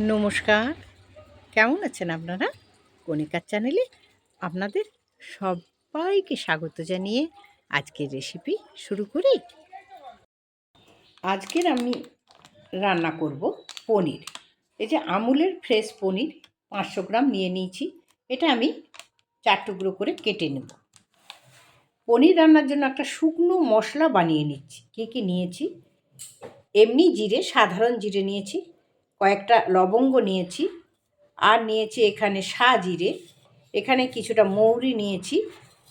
নমস্কার। কেমন আছেন আপনারা? কণিকার চ্যানেলে আপনাদের সবাইকে স্বাগত জানিয়ে আজকের রেসিপি শুরু করি। আজকের আমি রান্না করব পনির। এই যে আমুলের ফ্রেশ পনির পাঁচশো গ্রাম নিয়ে নিয়েছি। এটা আমি চার টুকরো করে কেটে নেব। পনির রান্নার জন্য একটা শুকনো মশলা বানিয়ে নিচ্ছি। কী কী নিয়েছি? এমনি জিরে, সাধারণ জিরে নিয়েছি। কয়েকটা লবঙ্গ নিয়েছি আর নিয়েছি এখানে জিরে এখানে কিছুটা মৌরি নিয়েছি,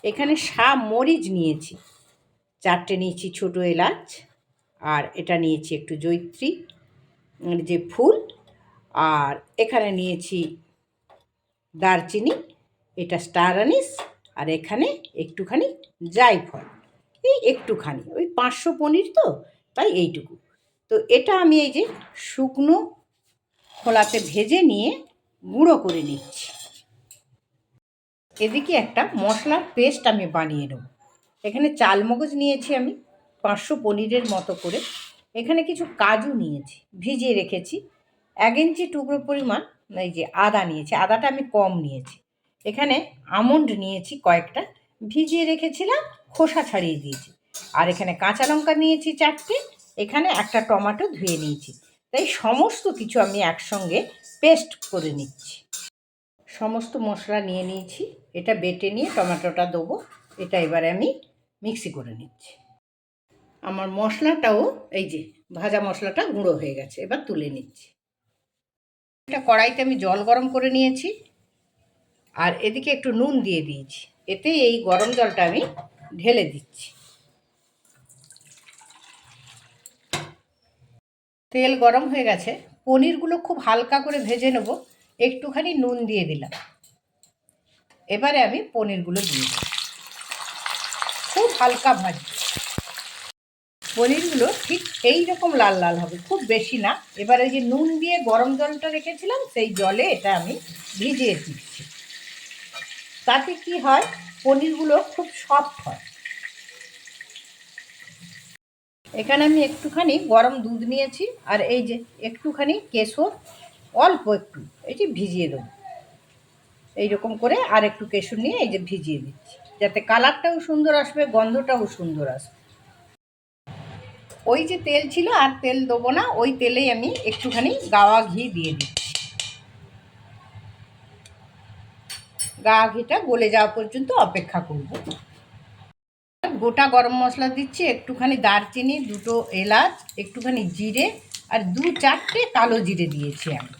এখানে সা মরিচ নিয়েছি। চারটে নিয়েছি ছোটো এলাচ আর এটা নিয়েছি একটু জৈত্রী যে ফুল, আর এখানে নিয়েছি দারচিনি, এটা স্টার আনিস, আর এখানে একটুখানি জায়ফল, এই একটুখানি, ওই পাঁচশো পনির তো, তাই এইটুকু। তো এটা আমি এই যে শুকনো খোলাতে ভেজে নিয়ে গুঁড়ো করে নিচ্ছি। এদিকে একটা মশলার পেস্ট আমি বানিয়ে নেব। এখানে চালমগজ নিয়েছি আমি, পাঁচশো পনিরের মতো করে। এখানে কিছু কাজু নিয়েছি, ভিজিয়ে রেখেছি। এক ইঞ্চি টুকরো পরিমাণ, এই যে আদা নিয়েছি, আদাটা আমি কম নিয়েছি। এখানে আমন্ড নিয়েছি কয়েকটা, ভিজিয়ে রেখেছিলাম, খোসা ছাড়িয়ে দিয়েছি। আর এখানে কাঁচা লঙ্কা নিয়েছি চারটে, এখানে একটা টমেটো ধুয়ে নিয়েছি। তাই সমস্ত কিছু আমি একসঙ্গে পেস্ট করে নিচ্ছি। সমস্ত মশলা নিয়ে নিয়েছি, এটা বেটে নিয়ে টমেটোটা দেবো, এটা এবারে আমি মিক্সি করে নিচ্ছি। আমার মশলাটাও এই যে ভাজা মশলাটা গুঁড়ো হয়ে গেছে, এবার তুলে নিচ্ছি। এটা কড়াইতে আমি জল গরম করে নিয়েছি, আর এদিকে একটু নুন দিয়ে দিয়েছি এতে এই গরম জলটা আমি ঢেলে দিচ্ছি। তেল গরম হয়ে গেছে। পনিরগুলো খুব হালকা করে ভেজে নেব। একটুখানি নুন দিয়ে দিলাম। এবারে আমি পনিরগুলো দিয়ে দেব। খুব হালকা ভাজি। পনিরগুলো ঠিক এই রকম লাল লাল হবে, খুব বেশি না। এবারে যে নুন দিয়ে গরম জলটা রেখেছিলাম, সেই জলে এটা আমি ভিজিয়ে দিচ্ছি। তাতে কি হয়? পনিরগুলো খুব সফট হয়। এখানে আমি একটুখানি গরম দুধ নিয়েছি, আর এই যে একটুখানি কেশর, অল্প একটু, এই যে ভিজিয়ে দেবো। এইরকম করে আর একটু কেশর নিয়ে এই যে ভিজিয়ে দিচ্ছি, যাতে কালারটাও সুন্দর আসবে, গন্ধটাও সুন্দর আসবে। ওই যে তেল ছিল আর তেল দেবো না, ওই তেলেই আমি একটুখানি গাওয়া ঘি দিয়ে দিচ্ছি। গা ঘিটা গলে যাওয়া পর্যন্ত অপেক্ষা করব। গোটা গরম মশলা দিচ্ছি, একটুখানি দারচিনি, দুটো এলাচ, একটুখানি জিরে, আর দু চারটে কালো জিরে দিয়েছি আমি।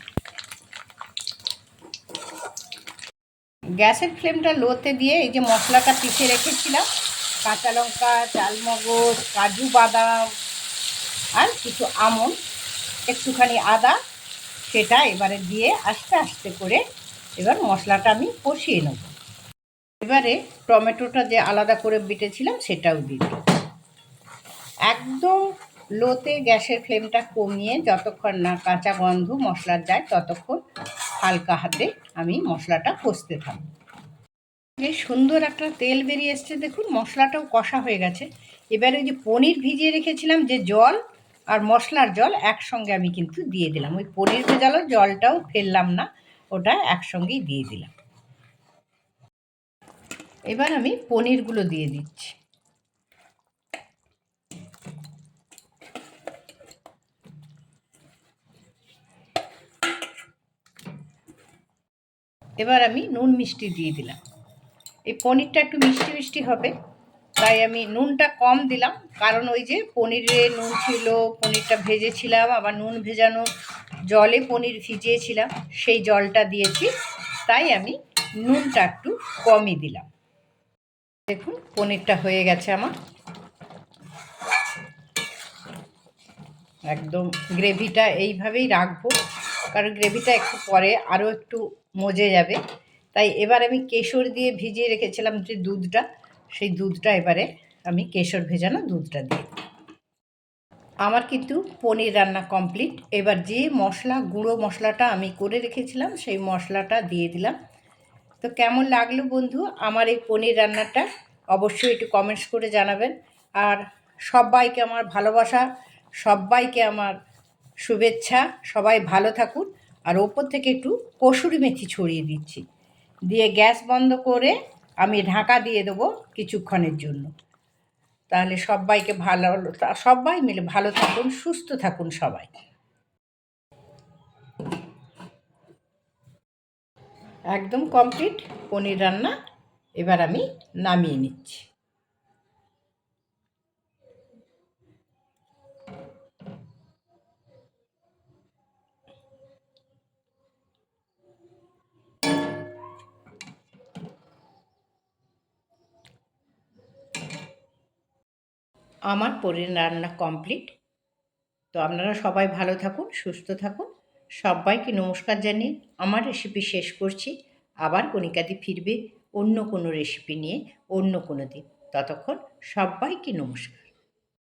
গ্যাসের ফ্লেমটা লোতে দিয়ে এই যে মশলাটা পিষে রেখেছিলাম, কাঁচা লঙ্কা, চালমগজ, কাজু বাদাম, আর কিছু আমন, একটুখানি আদা, সেটা এবারে দিয়ে আস্তে আস্তে করে এবার মশলাটা আমি কষিয়ে নেব। এবারে টমেটোটা যে আলাদা করে বেটেছিলাম, সেটাও দিই। একদম লোতে গ্যাসের ফ্লেমটা কমিয়ে যতক্ষণ না কাঁচা গন্ধ মশলার যায়, ততক্ষণ হালকা হাতে আমি মশলাটা কষতে থাকব। এই সুন্দর একটা তেল বেরিয়ে এসছে, দেখুন, মশলাটাও কষা হয়ে গেছে। এবারে ওই যে পনির ভিজিয়ে রেখেছিলাম, যে জল আর মশলার জল একসঙ্গে আমি কিন্তু দিয়ে দিলাম। ওই পনির ভেজালো জলটাও ফেললাম না, ওটা একসঙ্গেই দিয়ে দিলাম। এবার আমি পনিরগুলো দিয়ে দিচ্ছি। এবার আমি নুন মিষ্টি দিয়ে দিলাম। এই পনিরটা একটু মিষ্টি মিষ্টি হবে, তাই আমি নুনটা কম দিলাম। কারণ ওই যে পনিরে নুন ছিল, পনিরটা ভেজেছিলাম, আবার নুন ভেজানো জলে পনির ভিজিয়েছিলাম, সেই জলটা দিয়েছি, তাই আমি নুনটা একটু কমই দিলাম। দেখুন, পনিরটা হয়ে গেছে আমার। একদম গ্রেভিটা এইভাবেই রাখব, কারণ গ্রেভিটা একটু পরে আরও একটু মজে যাবে। তাই এবার আমি কেশর দিয়ে ভিজিয়ে রেখেছিলাম যে দুধটা, সেই দুধটা এবারে আমি কেশর ভেজানো দুধটা দিয়ে আমার কিন্তু পনির রান্না কমপ্লিট। এবার যে মশলা, গুঁড়ো মশলাটা আমি করে রেখেছিলাম, সেই মশলাটা দিয়ে দিলাম। তো কেমন লাগল বন্ধু আমার এই পনির রান্নাটা? অবশ্যই একটু কমেন্টস করে জানাবেন। আর সবাইকে আমার ভালোবাসা, সবাইকে আমার শুভেচ্ছা, সবাই ভালো থাকুন। আর ওপর থেকে একটু কসুরি মেথি ছড়িয়ে দিচ্ছি। দিয়ে গ্যাস বন্ধ করে আমি ঢাকা দিয়ে দেবো কিছুক্ষণের জন্য। তাহলে সবাইকে ভালো, সবাই মিলে ভালো থাকুন, সুস্থ থাকুন সবাই। একদম কমপ্লিট পনির রান্না। এবার আমি নামিয়ে নিচ্ছি। আমার পনির রান্না কমপ্লিট তো আপনারা সবাই ভালো থাকুন, সুস্থ থাকুন। সবাইকে নমস্কার জানিয়ে আমার রেসিপি শেষ করছি। আবার কণিকাদি ফিরবে অন্য কোনো রেসিপি নিয়ে অন্য কোনো দিন। ততক্ষণ সবাইকে নমস্কার।